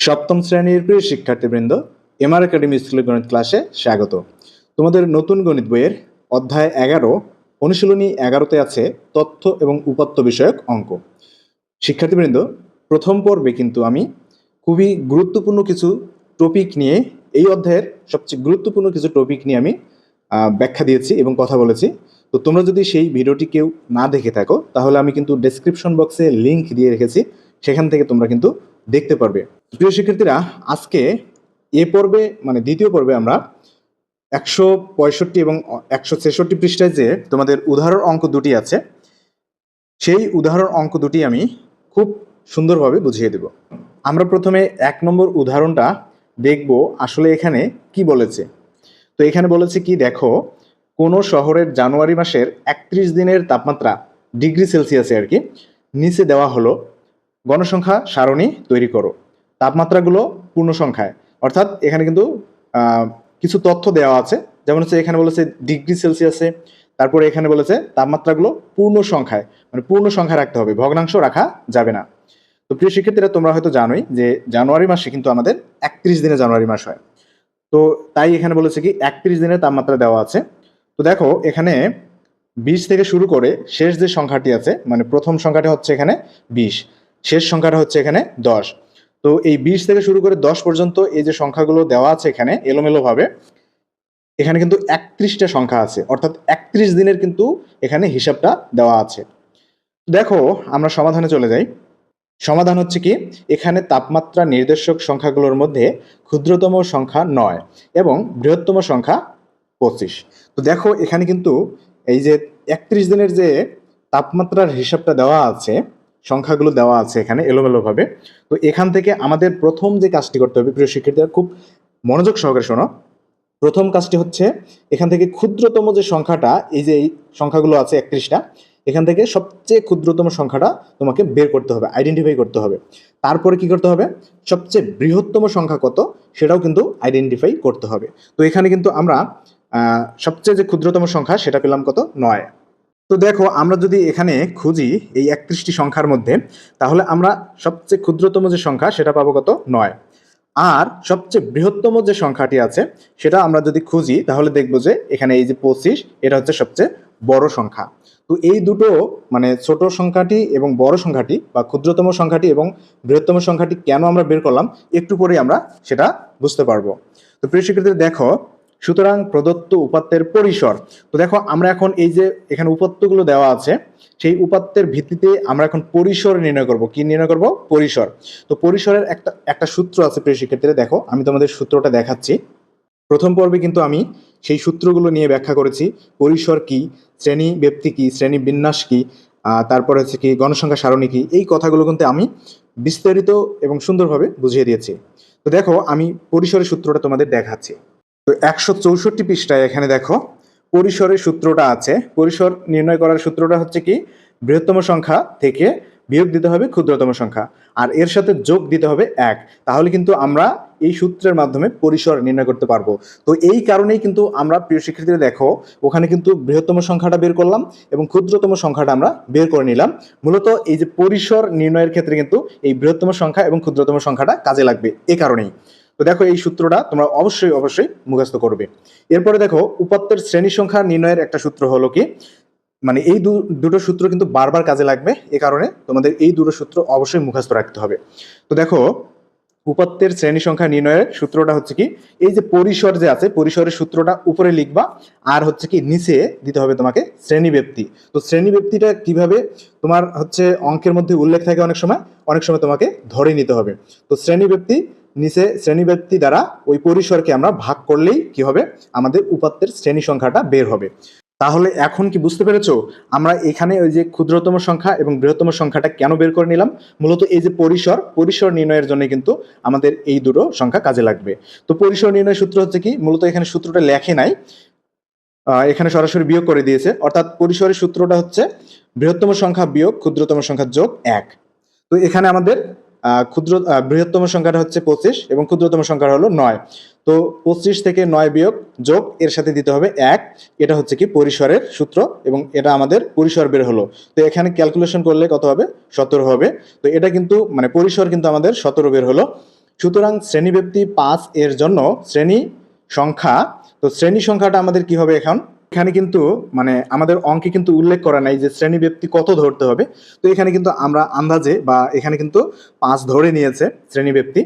সপ্তম শ্রেণির প্রিয় শিক্ষার্থীবৃন্দ এমআর একাডেমি স্কুলের গণিত ক্লাসে স্বাগত। তোমাদের নতুন গণিত বইয়ের অধ্যায় এগারো, অনুশীলনী এগারোতে আছে তথ্য এবং উপাত্ত বিষয়ক অঙ্ক। শিক্ষার্থীবৃন্দ, প্রথম পর্বে কিন্তু আমি খুবই গুরুত্বপূর্ণ কিছু টপিক নিয়ে, এই অধ্যায়ের সবচেয়ে গুরুত্বপূর্ণ কিছু টপিক নিয়ে আমি ব্যাখ্যা দিয়েছি এবং কথা বলেছি। তো তোমরা যদি সেই ভিডিওটি কেউ না দেখে থাকো, তাহলে আমি কিন্তু ডেসক্রিপশন বক্সে লিংক দিয়ে রেখেছি। সেখান থেকে তোমরা কিন্তু দেখতে পারবে। প্রিয় শিক্ষার্থীরা, আজকে এ পর্বে মানে দ্বিতীয় পর্বে আমরা একশো পঁয়ষট্টি এবং একশো ছেষট্টি পৃষ্ঠায় যে তোমাদের উদাহরণ অঙ্ক দুটি আছে, সেই উদাহরণ অঙ্ক দুটি আমি খুব সুন্দরভাবে বুঝিয়ে দেব। আমরা প্রথমে এক নম্বর উদাহরণটা দেখব আসলে এখানে কি বলেছে। তো এখানে বলেছে কি, দেখো, কোনো শহরের জানুয়ারি মাসের একত্রিশ দিনের তাপমাত্রা ডিগ্রি সেলসিয়াসে আর কি, নিচে দেওয়া হলো গণসংখ্যা সারণী তৈরি করো। তাপমাত্রাগুলো পূর্ণ সংখ্যায় অর্থাৎ এখানে কিন্তু কিছু তথ্য দেওয়া আছে। যেমন হচ্ছে এখানে বলেছে ডিগ্রি সেলসিয়াসে, তারপরে এখানে বলেছে তাপমাত্রাগুলো পূর্ণ সংখ্যায় মানে পূর্ণ সংখ্যা রাখতে হবে, ভগ্নাংশ রাখা যাবে না। তো প্রিয় শিক্ষার্থীরা, তোমরা হয়তো জানোই যে জানুয়ারি মাসে কিন্তু আমাদের একত্রিশ দিনে জানুয়ারি মাস হয়। তো তাই এখানে বলেছে কি, একত্রিশ দিনের তাপমাত্রা দেওয়া আছে। তো দেখো, এখানে বিশ থেকে শুরু করে শেষ যে সংখ্যাটি আছে মানে প্রথম সংখ্যাটি হচ্ছে এখানে বিশ। শেষ সংখ্যাটা হচ্ছে এখানে দশ। তো এই বিশ থেকে শুরু করে দশ পর্যন্ত এই যে সংখ্যাগুলো দেওয়া আছে এখানে এলোমেলো ভাবে এখানে কিন্তু একত্রিশটা সংখ্যা আছে। অর্থাৎ একত্রিশ দিনের কিন্তু এখানে হিসাবটা দেওয়া আছে। দেখো, আমরা সমাধানে চলে যাই। সমাধান হচ্ছে কি? এখানে তাপমাত্রা নির্দেশক সংখ্যাগুলোর মধ্যে ক্ষুদ্রতম সংখ্যা নয় এবং বৃহত্তম সংখ্যা পঁচিশ। তো দেখো, এখানে কিন্তু এই যে একত্রিশ দিনের যে তাপমাত্রার হিসাবটা দেওয়া আছে সংখ্যাগুলো দেওয়া আছে এখানে এলোমেলোভাবে। তো এখান থেকে আমাদের প্রথম যে কাজটি করতে হবে, প্রিয় শিক্ষার্থীরা, খুব মনোযোগ সহকারে শোনো। প্রথম কাজটি হচ্ছে এখান থেকে ক্ষুদ্রতম যে সংখ্যাটা, এই যে এই সংখ্যাগুলো আছে একত্রিশটা, এখান থেকে সবচেয়ে ক্ষুদ্রতম সংখ্যাটা তোমাকে বের করতে হবে আইডেন্টিফাই করতে হবে। তারপরে কি করতে হবে? সবচেয়ে বৃহত্তম সংখ্যা কত, সেটাও কিন্তু আইডেন্টিফাই করতে হবে। তো এখানে কিন্তু আমরা সবচেয়ে যে ক্ষুদ্রতম সংখ্যা, সেটা পেলাম কত? নয়। তো দেখো, আমরা যদি এখানে খুঁজি এই একত্রিশটি সংখ্যার মধ্যে, তাহলে আমরা সবচেয়ে ক্ষুদ্রতম যে সংখ্যা, সেটা পাবো কত? নয়। আর সবচেয়ে বৃহত্তম যে সংখ্যাটি আছে, সেটা আমরা যদি খুঁজি, তাহলে দেখব যে এখানে এই যে পঁচিশ, এটা হচ্ছে সবচেয়ে বড় সংখ্যা। তো এই দুটো মানে ছোট সংখ্যাটি এবং বড় সংখ্যাটি, বা ক্ষুদ্রতম সংখ্যাটি এবং বৃহত্তম সংখ্যাটি কেন আমরা বের করলাম, একটু পরেই আমরা সেটা বুঝতে পারব। তো প্রিয় শিক্ষার্থী দেখো সুতরাং প্রদত্ত উপাত্তের পরিসর। তো দেখো, আমরা এখন এই যে এখানে উপাত্তগুলো দেওয়া আছে, সেই উপাত্তের ভিত্তিতে আমরা এখন পরিসর নির্ণয় করব। কি নির্ণয় করব? পরিসর। তো পরিসরের একটা একটা সূত্র আছে প্রিয় শিক্ষার্থীরা, দেখো, আমি তোমাদের সূত্রটা দেখাচ্ছি। প্রথম পর্বে কিন্তু আমি সেই সূত্রগুলো নিয়ে ব্যাখ্যা করেছি, পরিসর কি, শ্রেণি ব্যক্তি কি, শ্রেণি বিন্যাস কি তারপর হচ্ছে কি গণসংখ্যা সারণী কি, এই কথাগুলো কিন্তু আমি বিস্তারিত এবং সুন্দরভাবে বুঝিয়ে দিয়েছি। তো দেখো, আমি পরিসরের সূত্রটা তোমাদের দেখাচ্ছি। তো একশো চৌষট্টি পৃষ্ঠায় এখানে দেখো, পরিসরের সূত্রটা আছে। পরিসর নির্ণয় করার সূত্রটা হচ্ছে কি? বৃহত্তম সংখ্যা থেকে বিয়োগ দিতে হবে ক্ষুদ্রতম সংখ্যা, আর এর সাথে যোগ দিতে হবে এক। তাহলে কিন্তু আমরা এই সূত্রের মাধ্যমে পরিসর নির্ণয় করতে পারব। তো এই কারণেই কিন্তু আমরা, প্রিয় শিক্ষার্থীরা, দেখো, ওখানে কিন্তু বৃহত্তম সংখ্যাটা বের করলাম এবং ক্ষুদ্রতম সংখ্যাটা আমরা বের করে নিলাম। মূলত এই যে পরিসর নির্ণয়ের ক্ষেত্রে কিন্তু এই বৃহত্তম সংখ্যা এবং ক্ষুদ্রতম সংখ্যাটা কাজে লাগবে এ কারণেই। তো দেখো এই সূত্রটা তোমরা অবশ্যই অবশ্যই মুখস্থ করবে। এরপরে দেখো উপাত্তের শ্রেণি সংখ্যা নির্ণয়ের একটা সূত্র হলো কি? মানে এই দুটো সূত্র কিন্তু বারবার কাজে লাগবে, এ কারণে তোমাদের এই দুটো সূত্র অবশ্যই মুখস্থ রাখতে হবে। তো দেখো উপাত্তের শ্রেণি সংখ্যা নির্ণয়ের সূত্রটা হচ্ছে কি? এই যে পরিসর যে আছে, পরিসরের সূত্রটা উপরে লিখবা, আর হচ্ছে কি নিচে দিতে হবে তোমাকে শ্রেণি ব্যক্তি তো শ্রেণি ব্যক্তিটা কীভাবে? তোমার হচ্ছে অঙ্কের মধ্যে উল্লেখ থাকে অনেক সময় অনেক সময় তোমাকে ধরে নিতে হবে। তো শ্রেণি ব্যক্তি নিচে শ্রেণি ব্যক্তি দ্বারা ওই পরিসরকে আমরা ভাগ করলেই কি হবে? আমাদের উপাত্তের শ্রেণি সংখ্যাটা বের হবে। তাহলে এখন কি বুঝতে পেরেছ? আমরা এখানে ওই যে ক্ষুদ্রতম সংখ্যা এবং বৃহত্তম সংখ্যাটা কেন বের করে নিলাম? মূলত এই যে পরিসর পরিসর নির্ণয়ের জন্য কিন্তু আমাদের এই দুটো সংখ্যা কাজে লাগবে। তো পরিসর নির্ণয়ের সূত্র হচ্ছে কি? মূলত এখানে সূত্রটা লেখে নাই। এখানে সরাসরি বিয়োগ করে দিয়েছে। অর্থাৎ পরিসরের সূত্রটা হচ্ছে বৃহত্তম সংখ্যা বিয়োগ ক্ষুদ্রতম সংখ্যা যোগ এক। তো এখানে আমাদের ক্ষুদ্র বৃহত্তম সংখ্যাটা হচ্ছে পঁচিশ এবং ক্ষুদ্রতম সংখ্যা হলো নয়। তো পঁচিশ থেকে নয় বিয়োগ যোগ এর সাথে দিতে হবে এক। এটা হচ্ছে কি পরিসরের সূত্র এবং এটা আমাদের পরিসর বের হলো। তো এখানে ক্যালকুলেশন করলে কত হবে? সতেরো হবে। তো এটা কিন্তু মানে পরিসর কিন্তু আমাদের সতেরো বের হলো। সুতরাং শ্রেণীব্যক্তি পাঁচ এর জন্য শ্রেণি সংখ্যা, তো শ্রেণি সংখ্যাটা আমাদের কি হবে এখন? এখানে কিন্তু মানে আমাদের অঙ্কে কিন্তু উল্লেখ করা নাই যে শ্রেণি ব্যক্তি কত ধরতে হবে। তো এখানে কিন্তু আমরা আন্দাজে বা এখানে কিন্তু পাঁচ ধরে নিয়েছে শ্রেণি ব্যক্তি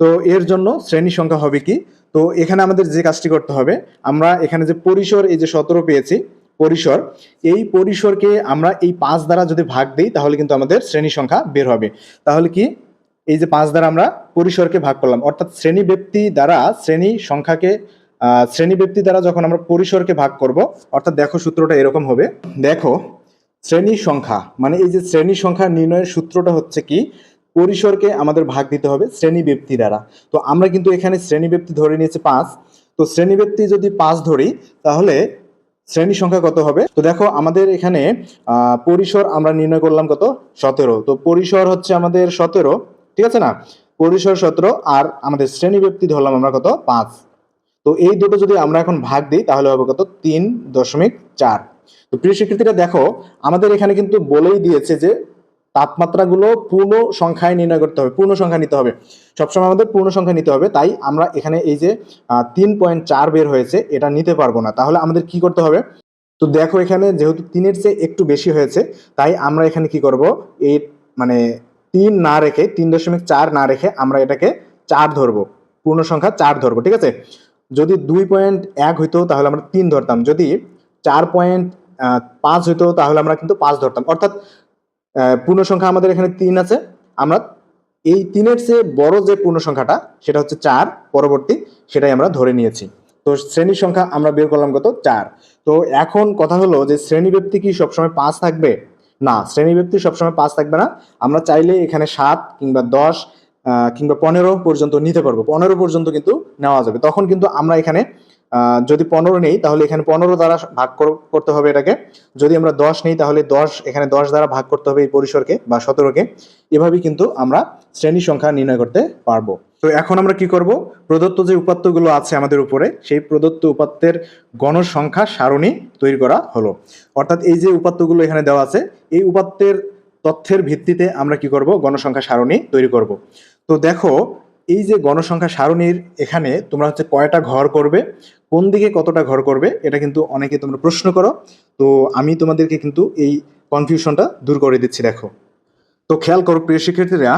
তো এর জন্য শ্রেণি সংখ্যা হবে কি? তো এখানে আমাদের যে কাজটি করতে হবে, আমরা এখানে যে পরিসর, এই যে সতেরো পেয়েছি, পরিসর, এই পরিসরকে আমরা এই পাঁচ দ্বারা যদি ভাগ দিই, তাহলে কিন্তু আমাদের শ্রেণি সংখ্যা বের হবে। তাহলে কি? এই যে পাঁচ দ্বারা আমরা পরিসরকে ভাগ করলাম, অর্থাৎ শ্রেণি ব্যক্তি দ্বারা শ্রেণি সংখ্যাকে আহ, শ্রেণি ব্যক্তি দ্বারা যখন আমরা পরিসরকে ভাগ করব অর্থাৎ দেখো সূত্রটা এরকম হবে। দেখো শ্রেণি সংখ্যা মানে এই যে শ্রেণি সংখ্যা নির্ণয়ের সূত্রটা হচ্ছে কি? পরিসরকে আমাদের ভাগ দিতে হবে শ্রেণি ব্যক্তি দ্বারা। তো আমরা কিন্তু এখানে শ্রেণি ব্যক্তি ধরে নিয়েছি পাঁচ। তো শ্রেণি ব্যক্তি যদি পাঁচ ধরি তাহলে শ্রেণি সংখ্যা কত হবে? তো দেখো আমাদের এখানে পরিসর আমরা নির্ণয় করলাম কত? সতেরো। তো পরিসর হচ্ছে আমাদের সতেরো ঠিক আছে না? পরিসর সতেরো আর আমাদের শ্রেণি ব্যক্তি ধরলাম আমরা কত? পাঁচ। তো এই দুটো যদি আমরা এখন ভাগ দিই, তাহলে হবে কত? তিন দশমিক চার। তো প্রিয় শিক্ষার্থীরা, দেখো, আমাদের এখানে কিন্তু বলেই দিয়েছে যে তাপমাত্রাগুলো পূর্ণ সংখ্যায় নির্ণয় করতে হবে পূর্ণ সংখ্যা নিতে হবে। সবসময় আমাদের পূর্ণ সংখ্যা নিতে হবে, তাই আমরা এখানে এই যে তিন পয়েন্ট চার বের হয়েছে, এটা নিতে পারব না। তাহলে আমাদের কি করতে হবে? তো দেখো এখানে যেহেতু তিনের চেয়ে একটু বেশি হয়েছে, তাই আমরা এখানে কি করব? এই মানে তিন না রেখে, তিন দশমিক চার না রেখে আমরা এটাকে চার ধরবো পূর্ণ সংখ্যা চার ধরবো, ঠিক আছে? যদি দুই পয়েন্ট এক হইতো তাহলে আমরা তিন ধরতাম। যদি চার পয়েন্ট পাঁচ হইতো তাহলে আমরা কিন্তু পাঁচ ধরতাম। অর্থাৎ পূর্ণ সংখ্যা আমাদের এখানে তিন আছে। আমরা এই তিনের চেয়ে বড় যে পূর্ণ সংখ্যাটা সেটা হচ্ছে চার, পরবর্তী সেটাই আমরা ধরে নিয়েছি। তো শ্রেণির সংখ্যা আমরা বের করলাম কত? চার। তো এখন কথা হলো যে শ্রেণি ব্যক্তি কি সবসময় পাঁচ থাকবে? না শ্রেণি ব্যক্তি সবসময় পাঁচ থাকবে না। আমরা চাইলে এখানে সাত কিংবা দশ কিংবা পনেরো পর্যন্ত নিতে পারব। পনেরো পর্যন্ত কিন্তু নেওয়া যাবে। তখন কিন্তু আমরা এখানে যদি পনেরো নেই, তাহলে এখানে পনেরো দ্বারা ভাগ কর- করতে হবে এটাকে। যদি আমরা দশ নেই, তাহলে দশ, এখানে দশ দ্বারা ভাগ করতে হবে এই পরিসরকে বা সতেরোকে। এভাবেই কিন্তু আমরা শ্রেণি সংখ্যা নির্ণয় করতে পারব। তো এখন আমরা কি করব? প্রদত্ত যে উপাত্তগুলো আছে আমাদের উপরে, সেই প্রদত্ত উপাত্তের গণসংখ্যা সারণী তৈরি করা হলো। অর্থাৎ এই যে উপাত্তগুলো এখানে দেওয়া আছে, এই উপাত্তের তথ্যের ভিত্তিতে আমরা কি করব? গণসংখ্যা সারণী তৈরি করব। তো দেখো, এই যে গণসংখ্যা সারণীর এখানে তোমরা হচ্ছে কয়টা ঘর করবে, কোন দিকে কতটা ঘর করবে, এটা কিন্তু অনেকে তোমরা প্রশ্ন করো। তো আমি তোমাদেরকে কিন্তু এই কনফিউশনটা দূর করে দিচ্ছি, দেখো। তো খেয়াল করো, প্রিয় শিক্ষার্থীরা,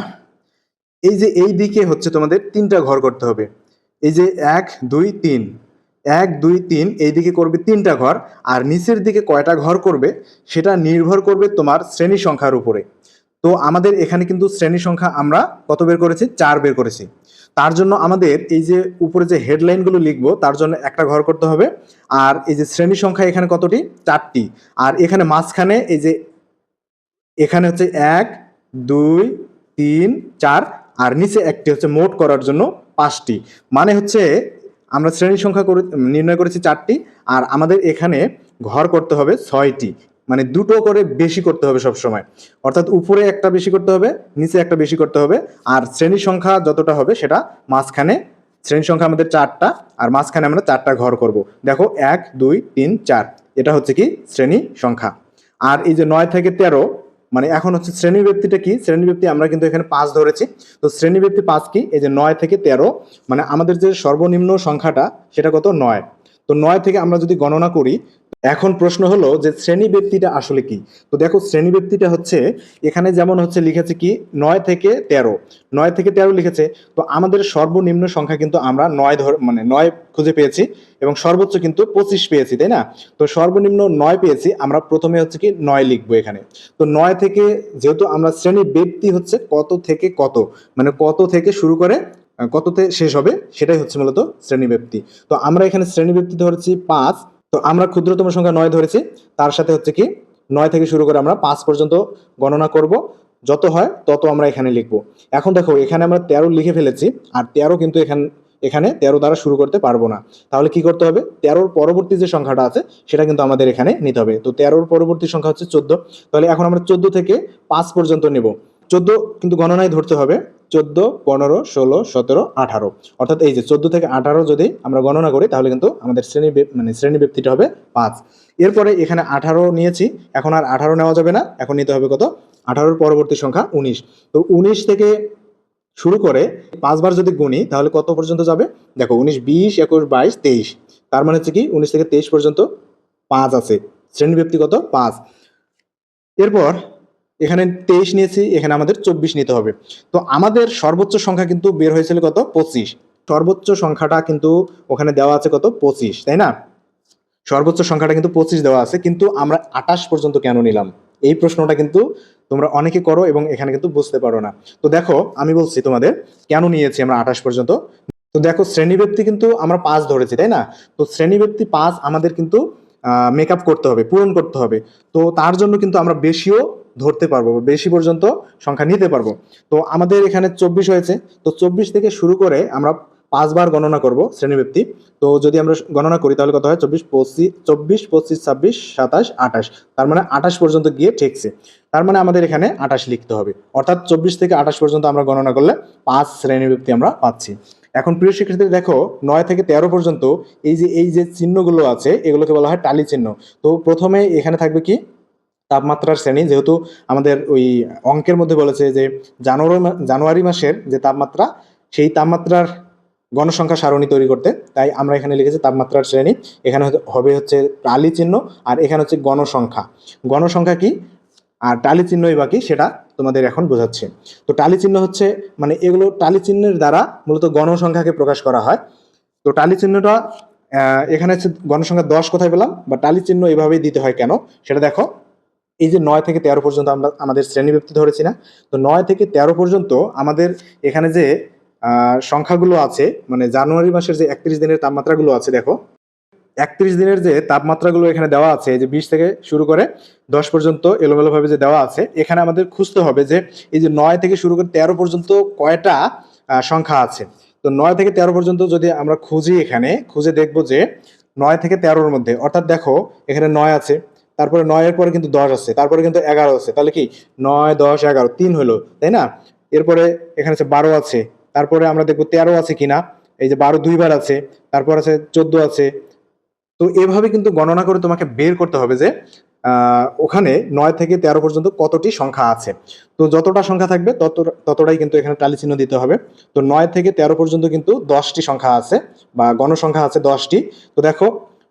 এই যে এই দিকে হচ্ছে তোমাদের তিনটা ঘর করতে হবে। এই যে এক, দুই, তিন। এক, দুই, তিন, এই দিকে করবে তিনটা ঘর, আর নিচের দিকে কয়টা ঘর করবে, সেটা নির্ভর করবে তোমার শ্রেণি সংখ্যার উপরে। তো আমাদের এখানে কিন্তু শ্রেণি সংখ্যা আমরা কত বের করেছি? চার বের করেছি। তার জন্য আমাদের এই যে উপরে যে হেডলাইনগুলো লিখব, তার জন্য একটা ঘর করতে হবে। আর এই যে শ্রেণি সংখ্যা এখানে কতটি? চারটি। আর এখানে মাঝখানে এই যে এখানে হচ্ছে এক, দুই, তিন, চার, আর নিচে একটি হচ্ছে মোট করার জন্য পাঁচটি। মানে হচ্ছে আমরা শ্রেণি সংখ্যা করে, নির্ণয় করেছি চারটি, আর আমাদের এখানে ঘর করতে হবে ছয়টি। মানে দুটো করে বেশি করতে হবে সব সময় অর্থাৎ উপরে একটা বেশি করতে হবে, নিচে একটা বেশি করতে হবে। আর শ্রেণি সংখ্যা যতটা হবে সেটা মাঝখানে শ্রেণি সংখ্যা আমাদের চারটা, আর মাঝখানে আমরা চারটা ঘর করব। দেখো, এক, দুই, তিন, চার। এটা হচ্ছে কি? শ্রেণি সংখ্যা। আর এই যে নয় থেকে তেরো মানে এখন হচ্ছে শ্রেণি ব্যক্তিটা কি? শ্রেণি ব্যক্তি আমরা কিন্তু এখানে পাঁচ ধরেছি। তো শ্রেণি ব্যক্তি পাঁচ কি? এই যে নয় থেকে তেরো মানে আমাদের যে সর্বনিম্ন সংখ্যাটা, সেটা কত? নয়। তো নয় থেকে আমরা যদি গণনা করি, এখন প্রশ্ন হলো যে শ্রেণি ব্যক্তিটা আসলে কি? তো দেখো শ্রেণি ব্যক্তিটা হচ্ছে, এখানে যেমন হচ্ছে লিখেছে কি, নয় থেকে তেরো। নয় থেকে তেরো লিখেছে, তো আমাদের সর্বনিম্ন সংখ্যা কিন্তু আমরা নয় ধর মানে নয় খুঁজে পেয়েছি এবং সর্বোচ্চ কিন্তু পঁচিশ পেয়েছি, তাই না? তো সর্বনিম্ন নয় পেয়েছি, আমরা প্রথমে হচ্ছে কি নয় লিখব এখানে। তো নয় থেকে যেহেতু আমরা শ্রেণি ব্যক্তি হচ্ছে কত থেকে কত? মানে কত থেকে শুরু করে কততে শেষ হবে? সেটাই হচ্ছে মূলত শ্রেণি ব্যক্তি তো আমরা এখানে শ্রেণি ব্যক্তি ধরেছি পাঁচ। তো আমরা ক্ষুদ্রতম সংখ্যা নয় ধরেছি। তার সাথে হচ্ছে কি, নয় থেকে শুরু করে আমরা পাঁচ পর্যন্ত গণনা করব। যত হয় তত আমরা এখানে লিখব। এখন দেখো, এখানে আমরা তেরো লিখে ফেলেছি, আর তেরো কিন্তু এখান, এখানে তেরো দ্বারা শুরু করতে পারব না। তাহলে কি করতে হবে? তেরোর পরবর্তী যে সংখ্যাটা আছে, সেটা কিন্তু আমাদের এখানে নিতে হবে। তো তেরোর পরবর্তী সংখ্যা হচ্ছে চোদ্দ। তাহলে এখন আমরা চোদ্দ থেকে পাঁচ পর্যন্ত নেব। চোদ্দ কিন্তু গণনায় ধরতে হবে। চোদ্দ, পনেরো, ষোলো, সতেরো, আঠারো। অর্থাৎ এই যে চোদ্দ থেকে আঠারো যদি আমরা গণনা করি, তাহলে কিন্তু আমাদের শ্রেণি মানে শ্রেণি ব্যক্তিটা হবে পাঁচ। এরপরে এখানে আঠারো নিয়েছি, এখন আর আঠারো নেওয়া যাবে না। এখন নিতে হবে কত? আঠারোর পরবর্তী সংখ্যা উনিশ। তো উনিশ থেকে শুরু করে পাঁচবার যদি গুণি তাহলে কত পর্যন্ত যাবে? দেখো, উনিশ, বিশ, একুশ, বাইশ, তেইশ। তার মানে হচ্ছে কি, উনিশ থেকে তেইশ পর্যন্ত পাঁচ আছে। শ্রেণি ব্যক্তিগত পাঁচ। এরপর এখানে তেইশ নিয়েছি, এখানে আমাদের চব্বিশ নিতে হবে। তো আমাদের সর্বোচ্চ সংখ্যা কিন্তু বের হয়েছিল কত? পঁচিশ। সর্বোচ্চ সংখ্যাটা কিন্তু ওখানে দেওয়া আছে কত? পঁচিশ, তাই না? সর্বোচ্চ সংখ্যাটা কিন্তু পঁচিশ দেওয়া আছে, কিন্তু আমরা আঠাশ পর্যন্ত কেন নিলাম? এই প্রশ্নটা কিন্তু তোমরা অনেকে করো এবং এখানে কিন্তু বুঝতে পারো না। তো দেখো, আমি বলছি তোমাদের, কেন নিয়েছি আমরা আঠাশ পর্যন্ত? তো দেখো শ্রেণীব্যক্তি কিন্তু আমরা পাঁচ ধরেছি, তাই না? তো শ্রেণীব্যক্তি পাঁচ আমাদের কিন্তু মেক আপ করতে হবে, পূরণ করতে হবে। তো তার জন্য কিন্তু আমরা বেশিও ধরতে পারব বা বেশি পর্যন্ত সংখ্যা নিতে পারব। তো আমাদের এখানে চব্বিশ হয়েছে। তো চব্বিশ থেকে শুরু করে আমরা পাঁচবার গণনা করব শ্রেণীব্যক্তি তো যদি আমরা গণনা করি, তাহলে কত হয়? চব্বিশ, পঁচিশ চব্বিশ, পঁচিশ, ছাব্বিশ, সাতাশ, আঠাশ। তার মানে আঠাশ পর্যন্ত গিয়ে ঠেকছে। তার মানে আমাদের এখানে আঠাশ লিখতে হবে। অর্থাৎ চব্বিশ থেকে আঠাশ পর্যন্ত আমরা গণনা করলে পাঁচ শ্রেণীব্যক্তি আমরা পাচ্ছি। এখন প্রিয় শিক্ষার্থীদের দেখো, নয় থেকে তেরো পর্যন্ত এই যে এই যে চিহ্নগুলো আছে, এগুলোকে বলা হয় টালি চিহ্ন। তো প্রথমে এখানে থাকবে কি? তাপমাত্রার শ্রেণি, যেহেতু আমাদের ওই অঙ্কের মধ্যে বলেছে যে জানুয়ারি জানুয়ারি মাসের যে তাপমাত্রা, সেই তাপমাত্রার গণসংখ্যা সারণী তৈরি করতে, তাই আমরা এখানে লিখেছি তাপমাত্রার শ্রেণি। এখানে হবে হচ্ছে টালি চিহ্ন, আর এখানে হচ্ছে গণসংখ্যা। গণসংখ্যা কি? আর টালি চিহ্নই বাকি সেটা তোমাদের এখন বোঝাচ্ছে। তো টালি চিহ্ন হচ্ছে মানে এগুলো টালি চিহ্নের দ্বারা মূলত গণসংখ্যাকে প্রকাশ করা হয়। তো টালি চিহ্নটা এখানে হচ্ছে গণসংখ্যা দশ কোথায় পেলাম? বা টালি চিহ্ন এভাবেই দিতে হয় কেন? সেটা দেখো। এই যে নয় থেকে তেরো পর্যন্ত আমরা আমাদের শ্রেণীব্যক্তি ধরেছি না, তো নয় থেকে তেরো পর্যন্ত আমাদের এখানে যে সংখ্যাগুলো আছে মানে জানুয়ারি মাসের যে একত্রিশ দিনের তাপমাত্রাগুলো আছে, দেখো। একত্রিশ দিনের যে তাপমাত্রাগুলো এখানে দেওয়া আছে, এই যে বিশ থেকে শুরু করে দশ পর্যন্ত এলোমেলোভাবে যে দেওয়া আছে, এখানে আমাদের খুঁজতে হবে যে এই যে নয় থেকে শুরু করে তেরো পর্যন্ত কয়টা সংখ্যা আছে। তো নয় থেকে তেরো পর্যন্ত যদি আমরা খুঁজি এখানে, খুঁজে দেখব যে নয় থেকে তেরোর মধ্যে, অর্থাৎ দেখো এখানে নয় আছে তারপরে নয়ের পরে কিন্তু দশ আছে, তারপরে কিন্তু এগারো আছে। তাহলে কি? নয়, দশ, এগারো, তিন হলো, তাই না? এরপরে এখানে আছে বারো আছে। তারপরে আমরা দেখব তেরো আছে কিনা? এই যে বারো দুইবার আছে, তারপর আছে চোদ্দ আছে। তো এভাবে কিন্তু গণনা করে তোমাকে বের করতে হবে যে ওখানে নয় থেকে তেরো পর্যন্ত কতটি সংখ্যা আছে। তো যতটা সংখ্যা থাকবে তত, ততটাই কিন্তু এখানে টালি চিহ্ন দিতে হবে। তো নয় থেকে তেরো পর্যন্ত কিন্তু দশটি সংখ্যা আছে, বা গণসংখ্যা আছে দশটি। তো দেখো,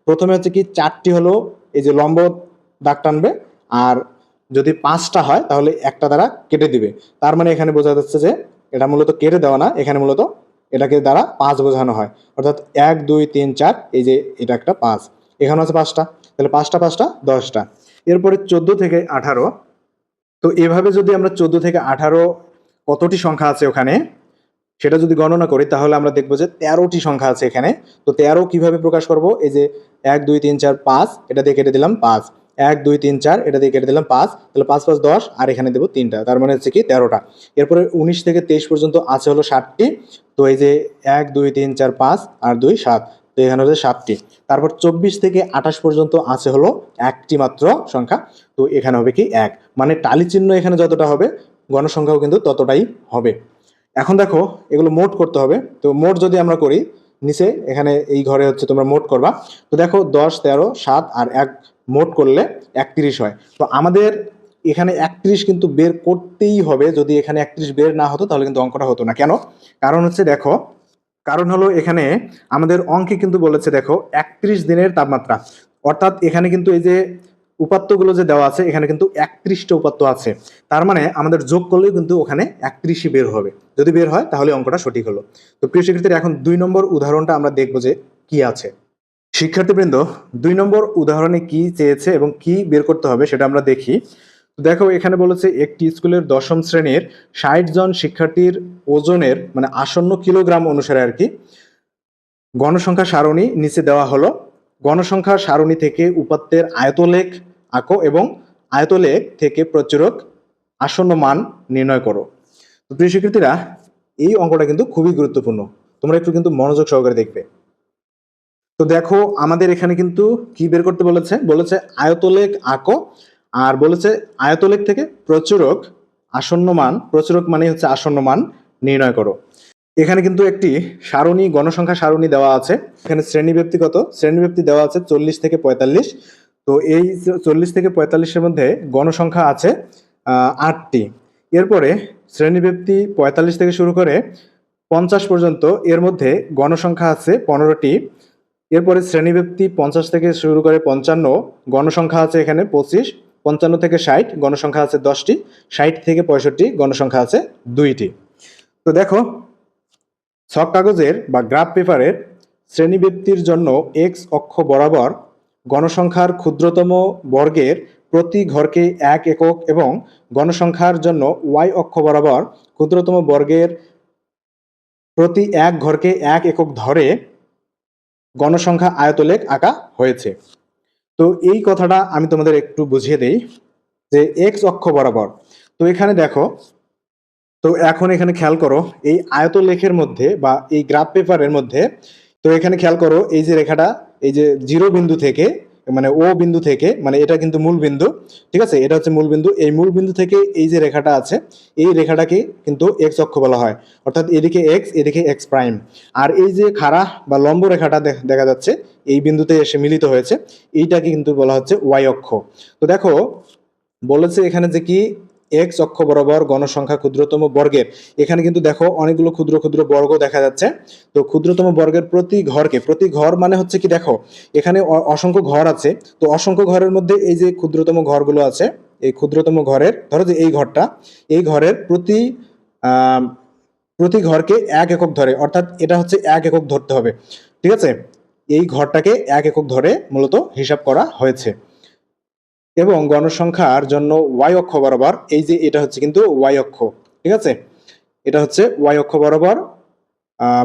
প্রথমে হচ্ছে কি, চারটি হলো এই যে লম্ব দাগ টানবে। আর যদি পাঁচটা হয়, তাহলে একটা দ্বারা কেটে দিবে। তার মানে এখানে বোঝা যাচ্ছে যে এটা মূলত কেটে দেওয়া না, এখানে মূলত এটাকে দ্বারা পাঁচ বোঝানো হয়। অর্থাৎ এক, দুই, তিন, চার, এই যে এটা একটা পাঁচ। এখানে আছে পাঁচটা। তাহলে পাঁচটা পাঁচটা, দশটা। এরপরে চোদ্দ থেকে আঠারো। তো এভাবে যদি আমরা চোদ্দ থেকে আঠারো কতটি সংখ্যা আছে ওখানে, সেটা যদি গণনা করি, তাহলে আমরা দেখব যে তেরোটি সংখ্যা আছে এখানে। তো তেরো কীভাবে প্রকাশ করব? এই যে এক, দুই, তিন, চার, পাঁচ, এটা দিয়ে কেটে দিলাম পাঁচ। এক, দুই, তিন, চার, এটা দিয়ে কেটে দিলাম পাঁচ। তাহলে পাঁচ পাঁচ দশ, আর এখানে দেবো তিনটা। তার মানে হচ্ছে কি তেরোটা। এরপরে উনিশ থেকে তেইশ পর্যন্ত আছে হলো ষাটটি তো এই যে এক, দুই, তিন, চার, পাঁচ, আর দুই, সাত। তো এখানে হচ্ছে সাতটি। তারপর চব্বিশ থেকে আঠাশ পর্যন্ত আছে হলো একটি মাত্র সংখ্যা। তো এখানে হবে কি এক। মানে টালি চিহ্ন এখানে যতটা হবে, গণসংখ্যাও কিন্তু ততটাই হবে। এখন দেখো, এগুলো মোট করতে হবে। তো মোট যদি আমরা করি, নিচে এখানে এই ঘরে হচ্ছে তোমরা মোট করবা। তো দেখো দশ, তেরো, সাত, আর এক মোট করলে একত্রিশ হয়। তো আমাদের এখানে একত্রিশ কিন্তু বের করতেই হবে। যদি এখানে একত্রিশ বের না হতো, তাহলে কিন্তু অঙ্কটা হতো না। কেন? কারণ হচ্ছে দেখো, কারণ হলো এখানে আমাদের অঙ্কে কিন্তু বলেছে, দেখো, একত্রিশ দিনের তাপমাত্রা। অর্থাৎ এখানে কিন্তু এই যে উপাত্তগুলো যে দেওয়া আছে, এখানে কিন্তু একত্রিশটা উপাত্ত আছে। তার মানে আমাদের যোগ করলেও কিন্তু ওখানে একত্রিশই বের হবে। যদি বের হয়, তাহলে অঙ্কটা সঠিক হলো। তো প্রিয় শিক্ষার্থীরা, এখন দুই নম্বর উদাহরণটা আমরা দেখব যে কি আছে। শিক্ষার্থীবৃন্দ, দুই নম্বর উদাহরণে কি চেয়েছে এবং কি বের করতে হবে সেটা আমরা দেখি। দেখো, এখানে বলেছে একটি স্কুলের দশম শ্রেণির ষাট জন শিক্ষার্থীর ওজনের মানে আসন্ন কিলোগ্রাম অনুসারে আর কি, গণসংখ্যা সারণী নিচে দেওয়া হলো। গণসংখ্যা সারণী থেকে উপাত্তের আয়তলেখ আঁকো এবং আয়তলেখ থেকে প্রচুরক আসন্ন মান নির্ণয় করো। তো প্রিয় শিক্ষার্থীরা, এই অঙ্কটা কিন্তু খুবই গুরুত্বপূর্ণ। তোমরা একটু কিন্তু মনোযোগ সহকারে দেখবে। তো দেখো, আমাদের এখানে কিন্তু কি বের করতে বলেছে? বলেছে আয়তলেক আঁকো, আর বলেছে আয়তলেক থেকে প্রচুরক আসন্ন মান, প্রচুরক মানে হচ্ছে আসন্ন মান নির্ণয় করো। এখানে কিন্তু একটি সারণী, গণসংখ্যা সারণী দেওয়া আছে। এখানে শ্রেণি ব্যক্তিগত শ্রেণি ব্যক্তি দেওয়া আছে চল্লিশ থেকে পঁয়তাল্লিশ। তো এই চল্লিশ থেকে পঁয়তাল্লিশের মধ্যে গণসংখ্যা আছে আটটি। এরপরে শ্রেণীব্যক্তি পঁয়তাল্লিশ থেকে শুরু করে পঞ্চাশ পর্যন্ত এর মধ্যে গণসংখ্যা আছে পনেরোটি। এরপরে শ্রেণীব্যক্তি পঞ্চাশ থেকে শুরু করে পঞ্চান্ন, গণসংখ্যা আছে এখানে পঁচিশ, পঞ্চান্ন থেকে ষাট, গণসংখ্যা আছে দশটি, ষাট থেকে পঁয়ষট্টি, গণসংখ্যা আছে দুইটি। তো দেখো, ছক কাগজের বা গ্রাফ পেপারের শ্রেণীব্যক্তির জন্য এক্স অক্ষ বরাবর গণসংখ্যার ক্ষুদ্রতম বর্গের প্রতি ঘরকে এক একক এবং গণসংখ্যার জন্য ওয়াই অক্ষ বরাবর ক্ষুদ্রতম বর্গের প্রতি এক ঘরকে এক একক ধরে গণসংখ্যা আয়তলেখ আঁকা হয়েছে। তো এই কথাটা আমি তোমাদের একটু বুঝিয়ে দেই যে এক্স অক্ষ বরাবর। তো এখানে দেখো, তো এখন এখানে খেয়াল করো, এই আয়তলেখের মধ্যে বা এই গ্রাফ পেপারের মধ্যে, তো এখানে খেয়াল করো, এই যে রেখাটা, এই যে জিরো বিন্দু থেকে মানে ও বিন্দু থেকে মানে এটা কিন্তু মূল বিন্দু, ঠিক আছে? এটা হচ্ছে মূল বিন্দু। এই মূল বিন্দু থেকে এই যে রেখাটা আছে, এই রেখাটাকে কিন্তু এক্স অক্ষ বলা হয়। অর্থাৎ এদিকে এক্স এদিকে এক্স প্রাইম আর এই যে খাড়া বা লম্ব রেখাটা দেখা যাচ্ছে, এই বিন্দুতে এসে মিলিত হয়েছে, এইটাকে কিন্তু বলা হচ্ছে ওয়াই অক্ষ। তো দেখো, বলেছে এখানে যে কি এক্স অক্ষ বরাবর গণসংখ্যা ক্ষুদ্রতম বর্গের। এখানে কিন্তু দেখো অনেকগুলো ক্ষুদ্র ক্ষুদ্র বর্গ দেখা যাচ্ছে। তো ক্ষুদ্রতম বর্গের প্রতি ঘরকে, প্রতি ঘর মানে হচ্ছে কি দেখো, এখানে অসংখ্য ঘর আছে। তো অসংখ্য ঘরের মধ্যে এই যে ক্ষুদ্রতম ঘরগুলো আছে, এই ক্ষুদ্রতম ঘরের, ধরো যে এই ঘরটা, এই ঘরের প্রতি প্রতি ঘরকে এক একক ধরে, অর্থাৎ এটা হচ্ছে এক একক ধরতে হবে। ঠিক আছে? এই ঘরটাকে এক একক ধরে মূলত হিসাব করা হয়েছে। এবং গণসংখ্যার জন্য ওয়াই অক্ষ বরাবর, এই যে এটা হচ্ছে কিন্তু ওয়াই অক্ষ, ঠিক আছে? এটা হচ্ছে ওয়াই অক্ষ বরাবর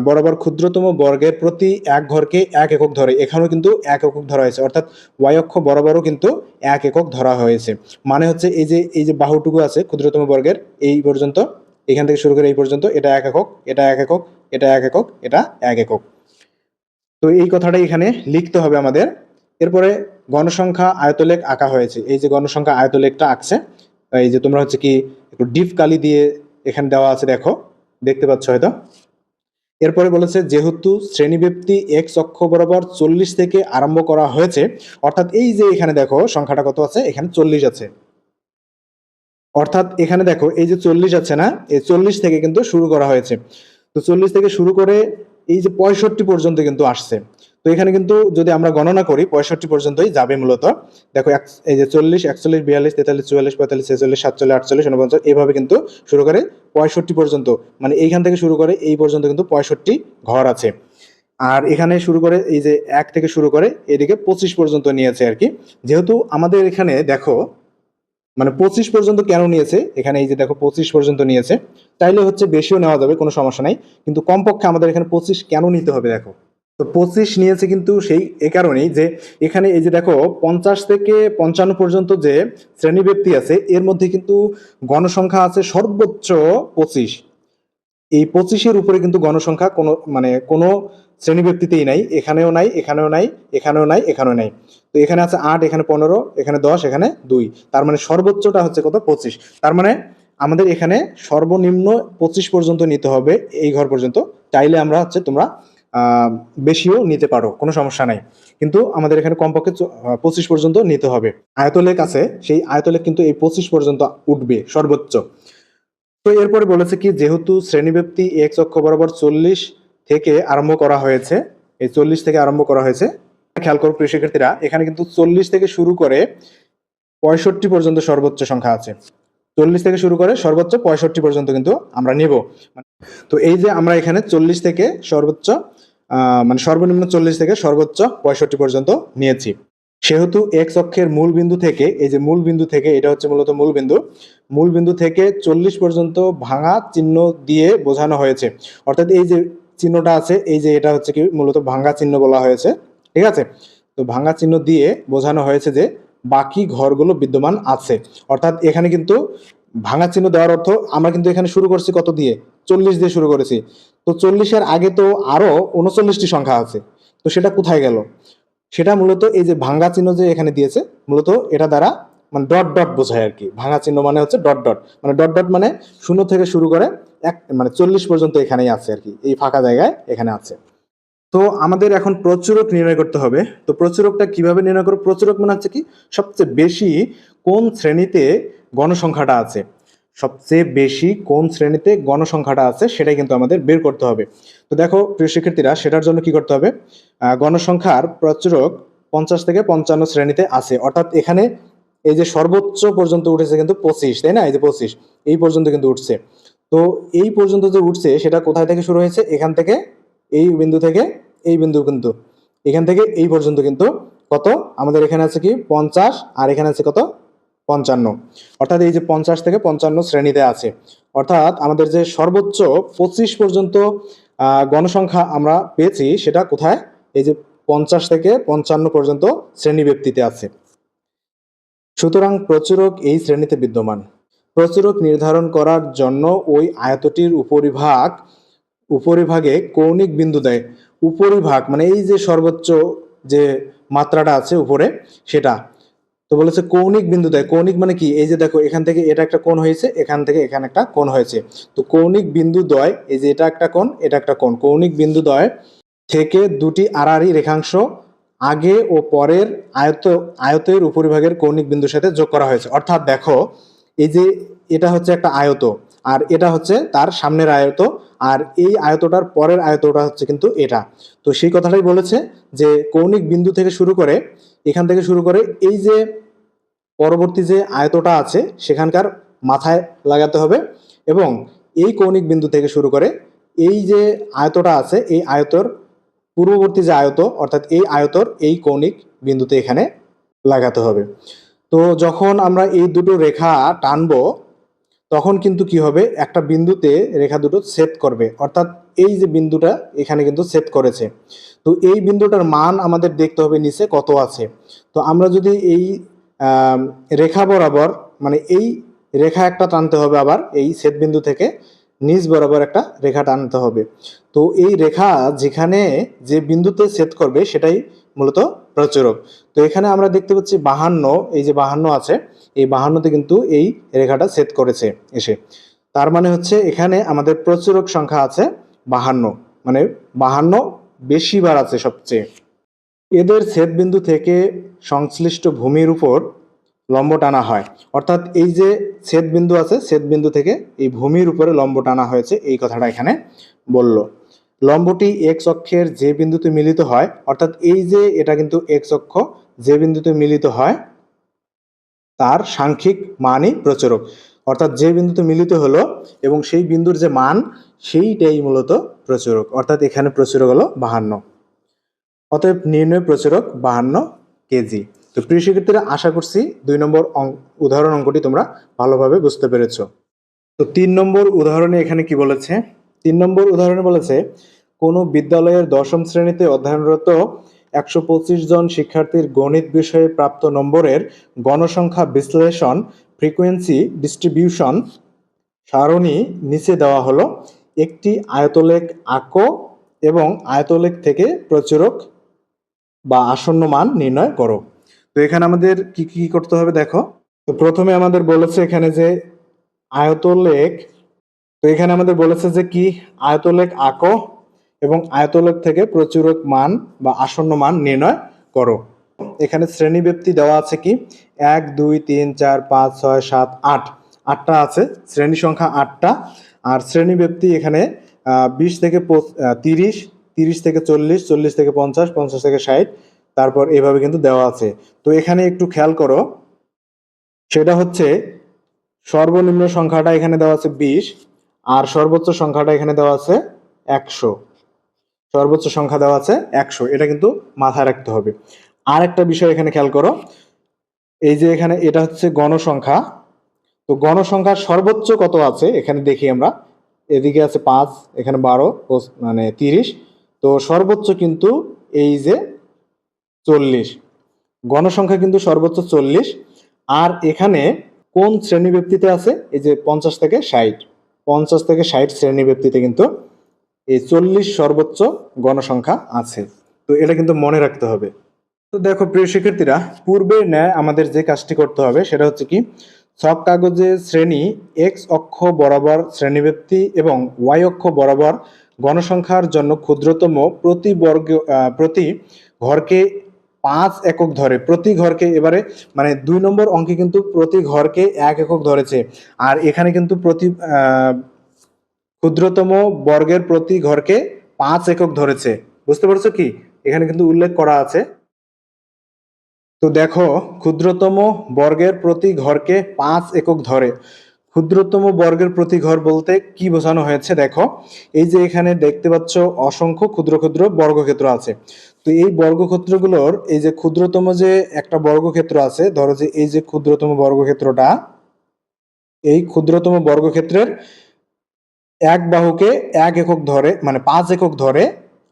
বরাবর ক্ষুদ্রতম বর্গের প্রতি এক ঘরকে এক একক ধরে, এখানেও কিন্তু এক একক ধরা হয়েছে, অর্থাৎ ওয়াই অক্ষ বরাবরও কিন্তু এক একক ধরা হয়েছে। মানে হচ্ছে এই যে এই যে বাহুটুকু আছে ক্ষুদ্রতম বর্গের, এই পর্যন্ত, এখান থেকে শুরু করে এই পর্যন্ত, এটা এক একক, এটা এক একক, এটা এক একক, এটা এক একক। তো এই কথাটা এখানে লিখতে হবে আমাদের। এরপরে গণসংখ্যা আয়তলেখ আঁকা হয়েছে। এই যে গণসংখ্যা আয়তলেখটা আঁকছে, এই যে তোমরা হচ্ছে কি একটু ডিপ কালি দিয়ে এখানে দেওয়া আছে, দেখো, দেখতে পাচ্ছ হয়তো? এরপরে বলেছে, যেহেতু শ্রেণীব্যক্তি এক্স অক্ষ বরাবর চল্লিশ থেকে আরম্ভ করা হয়েছে, অর্থাৎ এই যে এখানে দেখো, সংখ্যাটা কত আছে? এখানে চল্লিশ আছে। অর্থাৎ এখানে দেখো, এই যে চল্লিশ আছে না, এই চল্লিশ থেকে কিন্তু শুরু করা হয়েছে। তো চল্লিশ থেকে শুরু করে এই যে পঁয়ষট্টি পর্যন্ত কিন্তু আসছে। তো এখানে কিন্তু যদি আমরা গণনা করি, পঁয়ষট্টি পর্যন্তই যাবে মূলত। দেখো এই যে চল্লিশ, একচল্লিশ, বিয়াল্লিশ, তেতাল্লিশ, চুয়াল্লিশ, পঁয়তাল্লিশ, ছেচল্লিশ, সাতচল্লিশ, আটচল্লিশ উনপঞ্চাশ এইভাবে কিন্তু শুরু করে পঁয়ষট্টি পর্যন্ত। মানে এইখান থেকে শুরু করে এই পর্যন্ত কিন্তু পঁয়ষট্টি ঘর আছে। আর এখানে শুরু করে এই যে এক থেকে শুরু করে এদিকে পঁচিশ পর্যন্ত নিয়েছে আর কি। যেহেতু আমাদের এখানে দেখো মানে পঁচিশ পর্যন্ত কেন নিয়েছে? এখানে এই যে দেখো, পঁচিশ পর্যন্ত নিয়েছে। তাইলে হচ্ছে বেশিও নেওয়া যাবে, কোনো সমস্যা নাই। কিন্তু কমপক্ষে আমাদের এখানে পঁচিশ কেন নিতে হবে দেখো? তো পঁচিশ নিয়েছে কিন্তু সেই এ কারণেই যে এখানে এই যে দেখো পঞ্চাশ থেকে পঞ্চান্ন পর্যন্ত যে শ্রেণি ব্যক্তি আছে, এর মধ্যে কিন্তু গণসংখ্যা আছে সর্বোচ্চ পঁচিশ। এই পঁচিশের উপরে কিন্তু গণসংখ্যা কোনো মানে কোনো শ্রেণীব্যক্তিতেই নাই, এখানেও নাই এখানেও নাই এখানেও নাই এখানেও নাই। তো এখানে আছে আট, এখানে পনেরো, এখানে দশ, এখানে দুই। তার মানে সর্বোচ্চটা হচ্ছে কত? পঁচিশ। তার মানে আমাদের এখানে সর্বনিম্ন পঁচিশ পর্যন্ত নিতে হবে এই ঘর পর্যন্ত। চাইলে আমরা হচ্ছে তোমরা বেশিও নিতে পারো, কোনো সমস্যা নাই। কিন্তু আমাদের এখানে কমপক্ষে পঁচিশ পর্যন্ত নিতে হবে। আয়তলেখ আছে, সেই আয়তলেখ কিন্তু এই পঁচিশ পর্যন্ত উঠবে সর্বোচ্চ। তো এরপরে বলেছে কি, যেহেতু শ্রেণীব্যক্তি এক্স অক্ষ বরাবর চল্লিশ থেকে আরম্ভ করা হয়েছে, এই চল্লিশ থেকে আরম্ভ করা হয়েছে, খেয়াল করো প্রিয় শিক্ষার্থীরা এখানে কিন্তু চল্লিশ থেকে শুরু করে পঁয়ষট্টি পর্যন্ত সর্বোচ্চ সংখ্যা আছে। চল্লিশ থেকে শুরু করে সর্বোচ্চ পঁয়ষট্টি পর্যন্ত কিন্তু আমরা নিব। তো এই যে আমরা এখানে চল্লিশ থেকে সর্বোচ্চ মানে সর্বনিম্ন চল্লিশ থেকে সর্বোচ্চ পঁয়ষট্টি পর্যন্ত নিয়েছি। সেহেতু এক্স অক্ষের মূল বিন্দু থেকে, এই যে মূল বিন্দু থেকে, এটা হচ্ছে মূলত মূল বিন্দু মূল বিন্দু থেকে চল্লিশ পর্যন্ত ভাঙা চিহ্ন দিয়ে বোঝানো হয়েছে। অর্থাৎ এই যে চিহ্নটা আছে, এই যে এটা হচ্ছে কি মূলত ভাঙা চিহ্ন বলা হয়েছে, ঠিক আছে? তো ভাঙা চিহ্ন দিয়ে বোঝানো হয়েছে যে বাকি ঘরগুলো বিদ্যমান আছে। অর্থাৎ এখানে কিন্তু ভাঙা চিহ্ন দেওয়ার অর্থ আমরা কিন্তু এখানে শুরু করছি কত দিয়ে? চল্লিশ দিয়ে শুরু করেছি। তো চল্লিশের আগে তো আরও উনচল্লিশটি সংখ্যা আছে। তো সেটা কোথায় গেল? সেটা মূলত এই যে ভাঙ্গা চিহ্ন যে এখানে দিয়েছে, মূলত এটা দ্বারা মানে ডট ডট বোঝায় আর কি। ভাঙা চিহ্ন মানে হচ্ছে ডট ডট। মানে ডট ডট মানে শূন্য থেকে শুরু করে এক মানে চল্লিশ পর্যন্ত এখানেই আছে আর কি। এই ফাঁকা জায়গায় এখানে আছে। তো আমাদের এখন প্রচুরক নির্ণয় করতে হবে। তো প্রচুরকটা কীভাবে নির্ণয় করব? প্রচুরক মানে হচ্ছে কি, সবচেয়ে বেশি কোন শ্রেণীতে গণসংখ্যাটা আছে। সবচেয়ে বেশি কোন শ্রেণীতে গণসংখ্যাটা আছে সেটাই কিন্তু আমাদের বের করতে হবে। তো দেখো, প্রিয় শিক্ষার্থীরা, সেটার জন্য কি করতে হবে? গণসংখ্যার প্রচুরক পঞ্চাশ থেকে পঞ্চান্ন শ্রেণীতে আছে। অর্থাৎ এখানে এই যে সর্বোচ্চ পর্যন্ত উঠেছে কিন্তু পঁচিশ, তাই না? এই যে পঁচিশ, এই পর্যন্ত কিন্তু উঠছে। তো এই পর্যন্ত যে উঠছে, সেটা কোথায় থেকে শুরু হয়েছে? এখান থেকে, এই বিন্দু থেকে, এই বিন্দু কিন্তু। এখান থেকে এই পর্যন্ত কিন্তু কত? আমাদের এখানে আছে কি? পঞ্চাশ, আর এখানে আছে কত? পঞ্চান্ন। অর্থাৎ এই যে পঞ্চাশ থেকে পঞ্চান্ন শ্রেণীতে আছে। অর্থাৎ আমাদের যে সর্বোচ্চ পঁচিশ পর্যন্ত গণসংখ্যা আমরা পেয়েছি, সেটা কোথায়? এই যে পঞ্চাশ থেকে পঞ্চান্ন পর্যন্ত শ্রেণি ব্যক্তিতে আছে। সুতরাং প্রচুরক এই শ্রেণীতে বিদ্যমান। প্রচুরক নির্ধারণ করার জন্য ওই আয়তটির উপরিভাগ, উপরিভাগে কৌণিক বিন্দু দেয়। উপরিভাগ মানে এই যে সর্বোচ্চ যে মাত্রাটা আছে উপরে, সেটা। তো বলেছে কৌণিক বিন্দু দেয়। কৌণিক মানে কি? এই যে দেখো, এখান থেকে এটা একটা কোণ হয়েছে, এখান থেকে এখানে একটা কোণ হয়েছে। তো কৌণিক বিন্দু দয়, এই যে এটা একটা কোণ, এটা একটা কোণ। কৌণিক বিন্দু দয় থেকে দুটি আড়াআড়ি রেখাংশ আগে ও পরের আয়ত, আয়তের উপরিভাগের কৌণিক বিন্দুর সাথে যোগ করা হয়েছে। অর্থাৎ দেখো, এই যে এটা হচ্ছে একটা আয়ত, আর এটা হচ্ছে তার সামনের আয়ত, আর এই আয়তটার পরের আয়তটা হচ্ছে কিন্তু এটা। তো সেই কথাটাই বলেছে যে কৌণিক বিন্দু থেকে শুরু করে, এখান থেকে শুরু করে এই যে পরবর্তী যে আয়তটা আছে সেখানকার মাথায় লাগাতে হবে এবং এই কৌণিক বিন্দু থেকে শুরু করে এই যে আয়তটা আছে, এই আয়তর পূর্ববর্তী যে আয়ত, অর্থাৎ এই আয়তর এই কৌণিক বিন্দুতে এখানে লাগাতে হবে। তো যখন আমরা এই দুটো রেখা টানবো, তখন কিন্তু কি হবে? একটা বিন্দুতে রেখা দুটো সেট করবে। অর্থাৎ এই যে বিন্দুটা এখানে কিন্তু সেট করেছে। তো এই বিন্দুটার মান আমাদের দেখতে হবে নিচে কত আছে। তো আমরা যদি এই রেখা বরাবর মানে এই রেখা একটা টানতে হবে আবার, এই সেট বিন্দু থেকে নিচ বরাবর একটা রেখা টানতে হবে। তো এই রেখা যেখানে যে বিন্দুতে সেট করবে, সেটাই মূলত প্রচুরক। তো এখানে আমরা দেখতে পাচ্ছি বাহান্ন, এই যে বাহান্ন আছে, এই বাহান্নতে কিন্তু এই রেখাটা সেট করেছে এসে। তার মানে হচ্ছে এখানে আমাদের প্রচুরক সংখ্যা আছে বাহান্ন মানে বাহান্ন বেশি বার আছে সবচেয়ে। এদের ছেদ বিন্দু থেকে সংশ্লিষ্ট ভূমির উপর লম্ব টানা হয়। অর্থাৎ এই যে ছেদ বিন্দু আছে ছেদ বিন্দু থেকে এই ভূমির উপরে লম্ব টানা হয়েছে, এই কথাটা এখানে বলল। লম্বটি এক্স অক্ষের যে বিন্দুতে মিলিত হয়, অর্থাৎ এই যে এটা কিন্তু এক্স অক্ষ যে বিন্দুতে মিলিত হয়, তার সাংখ্যিক মানই প্রচুরক। অর্থাৎ যে বিন্দুতে মিলিত হলো এবং সেই বিন্দুর যে মান, সেইটাই মূলত প্রচুরক। অর্থাৎ এখানে প্রচুরক হলো বাহান্ন। অতএব নির্ণয় প্রচুরক বাহান্ন কেজি। তো প্রিয় শিক্ষার্থীরা, আশা করছি দুই নম্বর উদাহরণ অঙ্কটি তোমরা ভালোভাবে বুঝতে পেরেছ। তো তিন নম্বর উদাহরণে এখানে কি বলেছে? তিন নম্বর উদাহরণে বলেছে, কোনো বিদ্যালয়ের দশম শ্রেণীতে অধ্যয়নরত একশো পঁচিশ জন শিক্ষার্থীর গণিত বিষয়ে প্রাপ্ত নম্বরের গণসংখ্যা বিশ্লেষণ ফ্রিকোয়েন্সি ডিস্ট্রিবিউশন সারণী নিচে দেওয়া হলো। একটি আয়তলেখ আঁকো এবং আয়তলেখ থেকে প্রচুরক বা আসন্ন মান নির্ণয় করো। তো এখানে আমাদের কি কি করতে হবে দেখো। তো প্রথমে আমাদের বলেছে এখানে যে আয়তলেখ, তো এখানে আমাদের বলেছে যে কি? আয়তলেখ আঁকো এবং আয়তলেখ থেকে প্রচুরক মান বা আসন্ন মান নির্ণয় করো। এখানে শ্রেণি ব্যক্তি দেওয়া আছে কি? এক, দুই, তিন, চার, পাঁচ, ছয়, সাত, আট। আটটা আছে, শ্রেণি সংখ্যা আটটা। আর শ্রেণি ব্যক্তি এখানে বিশ থেকে তিরিশ তিরিশ থেকে চল্লিশ চল্লিশ থেকে পঞ্চাশ পঞ্চাশ থেকে ষাট, তারপর এভাবে কিন্তু দেওয়া আছে। তো এখানে একটু খেয়াল করো, সেটা হচ্ছে সর্বনিম্ন সংখ্যাটা এখানে দেওয়া আছে বিশ, আর সর্বোচ্চ সংখ্যাটা এখানে দেওয়া আছে একশো। সর্বোচ্চ সংখ্যা দেওয়া আছে একশো, এটা কিন্তু মাথায় রাখতে হবে। আর একটা বিষয় এখানে খেয়াল করো, এই যে এখানে এটা হচ্ছে গণসংখ্যা। তো গণসংখ্যার সর্বোচ্চ কত আছে? এখানে দেখি আমরা, এদিকে আছে পাঁচ, এখানে বারো মানে তিরিশ তো সর্বোচ্চ কিন্তু এই যে চল্লিশ। গণসংখ্যা কিন্তু সর্বোচ্চ চল্লিশ। আর এখানে কোন শ্রেণি ব্যক্তিতে আছে? এই যে পঞ্চাশ থেকে ষাট। পঞ্চাশ থেকে ষাট শ্রেণি ব্যক্তিতে কিন্তু এই চল্লিশ সর্বোচ্চ গণসংখ্যা আছে। তো এটা কিন্তু মনে রাখতে হবে। তো দেখো প্রিয় শিক্ষার্থীরা পূর্বের ন্যায় আমাদের যে কাজটি করতে হবে সেটা হচ্ছে কি, ছক কাগজে শ্রেণি এক্স অক্ষ বরাবর শ্রেণীব্যক্তি এবং ওয়াই অক্ষ বরাবর গণসংখ্যার জন্য ক্ষুদ্রতম প্রতি বর্গ প্রতি ঘরকে পাঁচ একক ধরে। প্রতি ঘরকে এবারে মানে দুই নম্বর অঙ্কে কিন্তু প্রতি ঘরকে এক একক ধরেছে। আর এখানে কিন্তু প্রতি ক্ষুদ্রতম বর্গের প্রতি ঘরকে পাঁচ একক ধরেছে। বুঝতে পারছ কি? এখানে কিন্তু উল্লেখ করা আছে। তো দেখো, ক্ষুদ্রতম বর্গের প্রতি ঘরকে পাঁচ একক ধরে। ক্ষুদ্রতম বর্গের প্রতি ঘর বলতে কি বোঝানো হয়েছে দেখো, এই যে এখানে দেখতে পাচ্ছ অসংখ্য ক্ষুদ্র ক্ষুদ্র বর্গক্ষেত্র আছে। তো এই বর্গক্ষেত্রগুলোর, এই যে ক্ষুদ্রতম যে একটা বর্গক্ষেত্র আছে, ধরো যে এই যে ক্ষুদ্রতম বর্গক্ষেত্রটা, এই ক্ষুদ্রতম বর্গক্ষেত্রের এক বাহুকে এক একক ধরে মানে পাঁচ একক ধরে,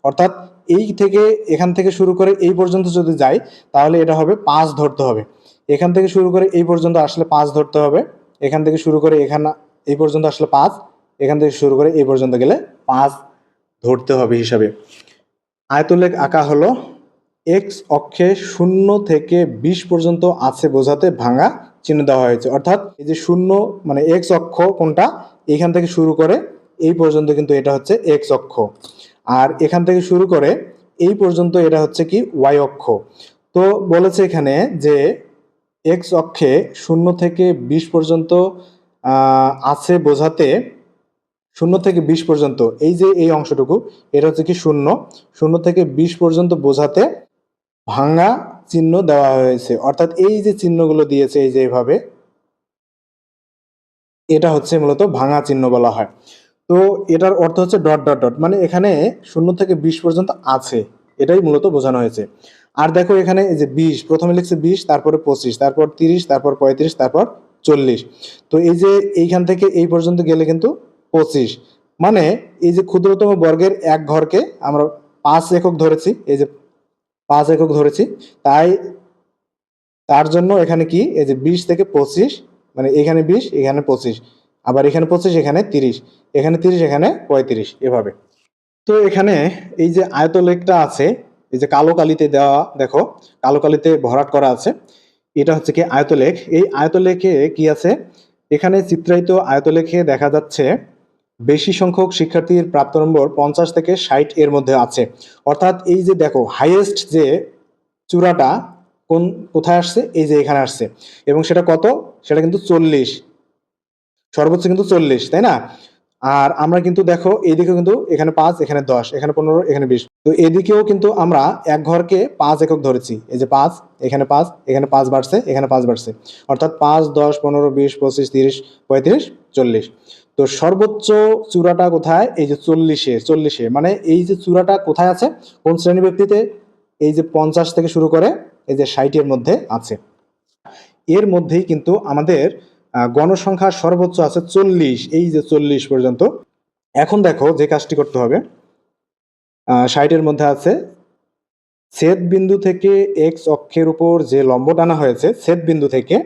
অর্থাৎ এই থেকে, এখান থেকে শুরু করে এই পর্যন্ত যদি যাই, তাহলে এটা হবে পাঁচ ধরতে হবে। এখান থেকে শুরু করে এই পর্যন্ত আসলে পাঁচ ধরতে হবে। এখান থেকে শুরু করে এখানে এই পর্যন্ত আসলে পাঁচ, এখান থেকে শুরু করে এই পর্যন্ত গেলে পাঁচ ধরতে হবে হিসাবে। আয়তলেখ আঁকা হলো এক্স অক্ষে শূন্য থেকে বিশ পর্যন্ত আছে বোঝাতে ভাঙা চিহ্ন দেওয়া হয়েছে। অর্থাৎ এই যে শূন্য মানে এক্স অক্ষ কোনটা, এখান থেকে শুরু করে এই পর্যন্ত কিন্তু এটা হচ্ছে এক্স অক্ষ। আর এখান থেকে শুরু করে এই পর্যন্ত এটা হচ্ছে কি ওয়াই অক্ষ। তো বলেছে এখানে যে এক্স অক্ষে শূন্য থেকে বিশ পর্যন্ত আছে বোঝাতে, শূন্য থেকে বিশ পর্যন্ত, এই যে এই অংশটুকু, এটা হচ্ছে কি শূন্য শূন্য থেকে বিশ পর্যন্ত বোঝাতে ভাঙা চিহ্ন দেওয়া হয়েছে। অর্থাৎ এই যে চিহ্নগুলো দিয়েছে, এই যে এইভাবে এটা হচ্ছে মূলত ভাঙা চিহ্ন বলা হয়। তো এটার অর্থ হচ্ছে ডট ডট ডট মানে এখানে শূন্য থেকে বিশ পর্যন্ত আছে, এটাই মূলত বোঝানো হয়েছে। আর দেখো এখানে এই যে বিশ, প্রথমে লিখছে বিশ, তারপরে পঁচিশ, তারপর তিরিশ, তারপর পঁয়ত্রিশ, তারপর চল্লিশ। তো এই যে এইখান থেকে এই পর্যন্ত গেলে কিন্তু পঁচিশ। মানে এই যে ক্ষুদ্রতম বর্গের এক ঘরকে আমরা পাঁচ একক ধরেছি, এই যে পাঁচ একক ধরেছি, তাই তার জন্য এখানে কি? এই যে বিশ থেকে পঁচিশ মানে এখানে বিশ, এখানে পঁচিশ, আবার এখানে পঁচিশ, এখানে তিরিশ এখানে তিরিশ, এখানে পঁয়ত্রিশ, এভাবে। তো এখানে এই যে আয়তলেখটা আছে এই যে কালো কালিতে দেওয়া, দেখো, কালো কালিতে ভরাট করা আছে। এটা হচ্ছে কি আয়তলেখ। এই আয়তলেখে কি আছে? এখানে চিত্রায়িত আয়তলেখে দেখা যাচ্ছে বেশি সংখ্যক শিক্ষার্থীর প্রাপ্ত নম্বর পঞ্চাশ থেকে ষাট এর মধ্যে আছে। অর্থাৎ এই যে দেখো হাইয়েস্ট যে চূড়াটা কোন, কোথায় আসছে? এই যে এখানে আসছে। এবং সেটা কত? সেটা কিন্তু চল্লিশ। সর্বোচ্চ কিন্তু চল্লিশ, তাই না? আর আমরা কিন্তু দেখো, এইদিকেও কিন্তু এখানে পাঁচ, এখানে দশ, এখানে পনেরো, এখানে বিশ। তো এদিকেও কিন্তু আমরা এক ঘরকে পাঁচ একক ধরেছি। এই যে পাঁচ, এখানে পাঁচ এখানে পাঁচ বাড়ছে, এখানে পাঁচ বাড়ছে। অর্থাৎ পাঁচ, দশ, পনেরো, বিশ, পঁচিশ, তিরিশ, পঁয়ত্রিশ, চল্লিশ। তো সর্বোচ্চ চূড়াটা কোথায়? এই যে চল্লিশে চল্লিশে। মানে এই যে চূড়াটা কোথায় আছে? কোন শ্রেণি ব্যক্তিতে? এই যে পঞ্চাশ থেকে শুরু করে এই যে ষাটের মধ্যে আছে। এর মধ্যেই কিন্তু আমাদের গণসংখ্যা সর্বোচ্চ আছে চল্লিশ, এই যে চল্লিশ পর্যন্ত। এখন দেখো যে কাজটি করতে হবে। ষাটের মধ্যে আছে, ছেদ বিন্দু থেকে এক্স অক্ষের উপর যে লম্ব টানা হয়েছে, ছেদ বিন্দু থেকে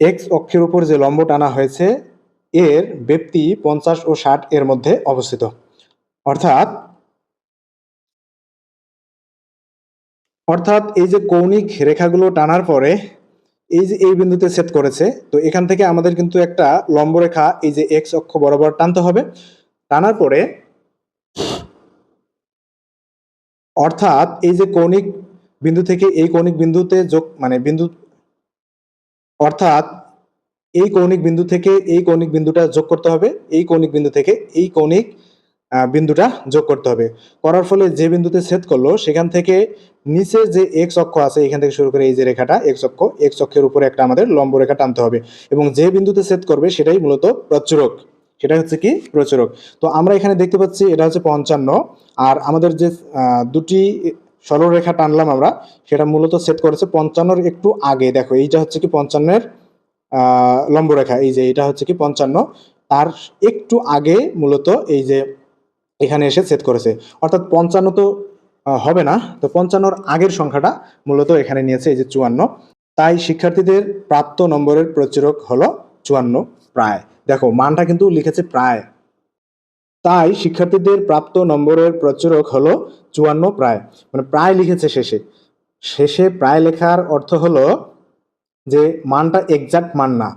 এক্স অক্ষের উপর যে লম্ব টানা হয়েছে, এর ব্যক্তি পঞ্চাশ ও ষাট এর মধ্যে অবস্থিত। অর্থাৎ অর্থাৎ এই যে কৌণিক রেখাগুলো টানার পরে এই যে এই বিন্দুতে সেট করেছে, তো এখান থেকে আমাদের কিন্তু একটা লম্ব রেখা, এই যে এক্স অক্ষ বরাবর টানতে হবে। টানার পরে অর্থাৎ এই যে কৌণিক বিন্দু থেকে এই কৌণিক বিন্দুতে যোগ মানে বিন্দু, অর্থাৎ এই কৌণিক বিন্দু থেকে এই কৌণিক বিন্দুটা যোগ করতে হবে, এই কৌণিক বিন্দু থেকে এই কৌণিক বিন্দুটা যোগ করতে হবে। করার ফলে যে বিন্দুতে ছেদ করল সেখান থেকে নিচে যে এক্স অক্ষ আছে এখান থেকে শুরু করে এই যে রেখাটা এক্স অক্ষ এক্স অক্ষের উপরে একটা আমাদের লম্ব রেখা টানতে হবে। এবং যে বিন্দুতে ছেদ করবে সেটাই মূলত প্রচুরক। সেটা হচ্ছে কি? প্রচুরক। তো আমরা এখানে দেখতে পাচ্ছি এটা হচ্ছে পঞ্চান্ন। আর আমাদের যে দুটি সরলরেখা টানলাম আমরা সেটা মূলত সেট করেছে পঞ্চান্নর একটু আগে। দেখো এইটা হচ্ছে কি পঞ্চান্নের আহ, লম্ব রেখা। এই যে এটা হচ্ছে কি পঞ্চান্ন। তার একটু আগে মূলত এই যে এখানে এসে সেট করেছে। অর্থাৎ পঞ্চান্ন তো হবে না। তো পঞ্চান্নর আগের সংখ্যাটা মূলত এখানে নিয়েছে এই যে চুয়ান্ন। তাই শিক্ষার্থীদের প্রাপ্ত নম্বরের প্রচুরক হলো চুয়ান্ন প্রায়। দেখো, মানটা কিন্তু লিখেছে প্রায়। তাই শিক্ষার্থীদের প্রাপ্ত নম্বরের প্রচুরক হলো চুয়ান্ন প্রায়। মানে প্রায় লিখেছে শেষে। শেষে প্রায় লেখার অর্থ হলো যে মানটা এক্সাক্ট মান না।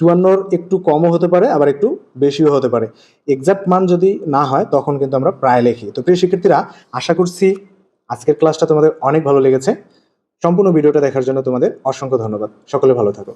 চুয়ান্নর একটু কমও হতে পারে, আবার একটু বেশিও হতে পারে। এক্সাক্ট মান যদি না হয়, তখন কিন্তু আমরা প্রায় লিখি। তো প্রিয় শিক্ষার্থীরা, আশা করছি আজকের ক্লাসটা তোমাদের অনেক ভালো লেগেছে। সম্পূর্ণ ভিডিওটা দেখার জন্য তোমাদের অসংখ্য ধন্যবাদ। সকলে ভালো থাকো।